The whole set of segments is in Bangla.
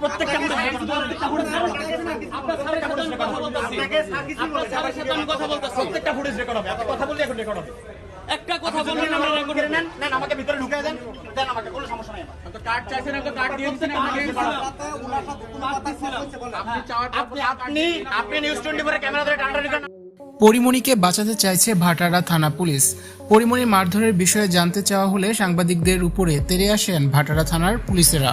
প্রত্যেকটা প্রত্যেকটা প্রত্যেকটা ফুটেজ রেকর্ড হবে। কথা বললে এখন রেকর্ড হবে। একটা কথা রেকর্ড নেন নেন আমাকে ভিতরে ঢুকিয়ে দেন দেন আমাকে কোনো সমস্যা নেই আমার। তো কার্ড চাইছেন একটা কার্ড দিয়ে দিচ্ছেন আপনি আপনি আপনি আপনি নিউজ টোয়েন্টি ফোরে ক্যামেরা ধরে টান্ডা রেখে পরিমণিকে বাঁচাতে চাইছে ভাটারা থানা পুলিশ। পরিমণি মারধরের বিষয়ে জানতে চাওয়া হলে সাংবাদিকদের উপরে তেরে আসেন ভাটারা থানার পুলিশেরা।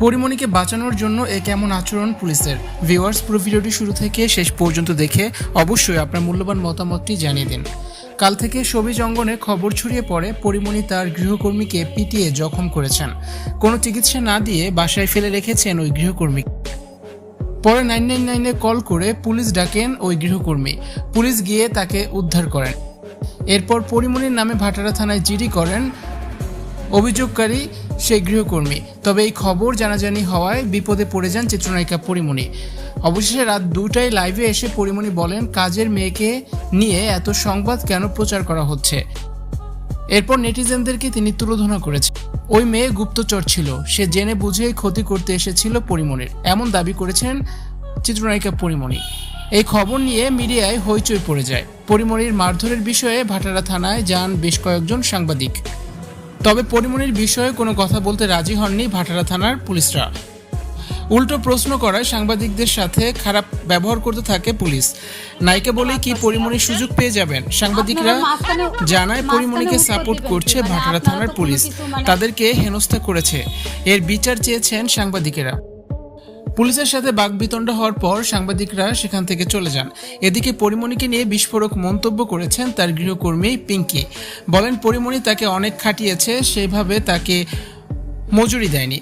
পরিমণিকে বাঁচানোর জন্য এ কেমন আচরণ পুলিশের? ভিউয়ার্স পুরো ভিডিওটি শুরু থেকে শেষ পর্যন্ত দেখে অবশ্যই আপনার মূল্যবান মতামতটি জানিয়ে দিন। কাল থেকে সবিজ অঙ্গনে খবর ছড়িয়ে পড়ে পরিমণি তার গৃহকর্মীকে পিটিয়ে জখম করেছেন। কোনো চিকিৎসা না দিয়ে বাসায় ফেলে রেখেছেন ওই গৃহকর্মী। পরে নাইন নাইন নাইনে কল করে পুলিশ ডাকেন ওই গৃহকর্মী। পুলিশ গিয়ে তাকে উদ্ধার করেন। এরপর পরিমণির নামে ভাটারা থানায় জিডি করেন। অভিযোগকারী সেই গৃহকর্মী। তবে এই খবর জানাজানি হওয়ায় বিপদে পড়ে যান চিত্রনায়িকা পরিমণি। অবশেষে রাত দুটায় লাইভে এসে পরিমণি বলেন, কাজের মেয়েকে নিয়ে এত সংবাদ কেন প্রচার করা হচ্ছে? এরপর নেটিজেনদেরকে তিনি তুলোধনা করেছেন। ওই মেয়ে গুপ্তচর ছিল। সে জেনে বুঝে ক্ষতি করতে এসেছিল পরিমণির। এমন দাবি করেছেন চিত্রনায়িকা পরিমণি। এই খবর নিয়ে মিডিয়ায় হইচই পড়ে যায়। পরিমণির মারধরের বিষয়ে ভাটারা থানায় যান বেশ কয়েকজন সাংবাদিক। তবে পরিমণির বিষয়ে কোনো কথা বলতে রাজি হননি ভাটারা থানার পুলিশরা। উল্টো প্রশ্ন করায় সাংবাদিকদের সাথে খারাপ ব্যবহার করতে থাকে পুলিশ। নায়িকা বলে কি পরিমণির সুযোগ পেয়ে যাবেন? সাংবাদিকরা জানায় পরিমণিকে সাপোর্ট করছে ভাটারা থানার পুলিশ। তাদেরকে হেনস্থা করেছে। এর বিচার চেয়েছেন সাংবাদিকেরা। পুলিশের সাথে বাগবিতণ্ডা হওয়ার পর সাংবাদিকরা সেখান থেকে চলে যান। এদিকে পরিমণিকে নিয়ে বিস্ফোরক মন্তব্য করেছেন তার গৃহকর্মী পিঙ্কি। বলেন, পরিমণি তাকে অনেক খাটিয়েছে, সেভাবে তাকে মজুরি দেয়নি।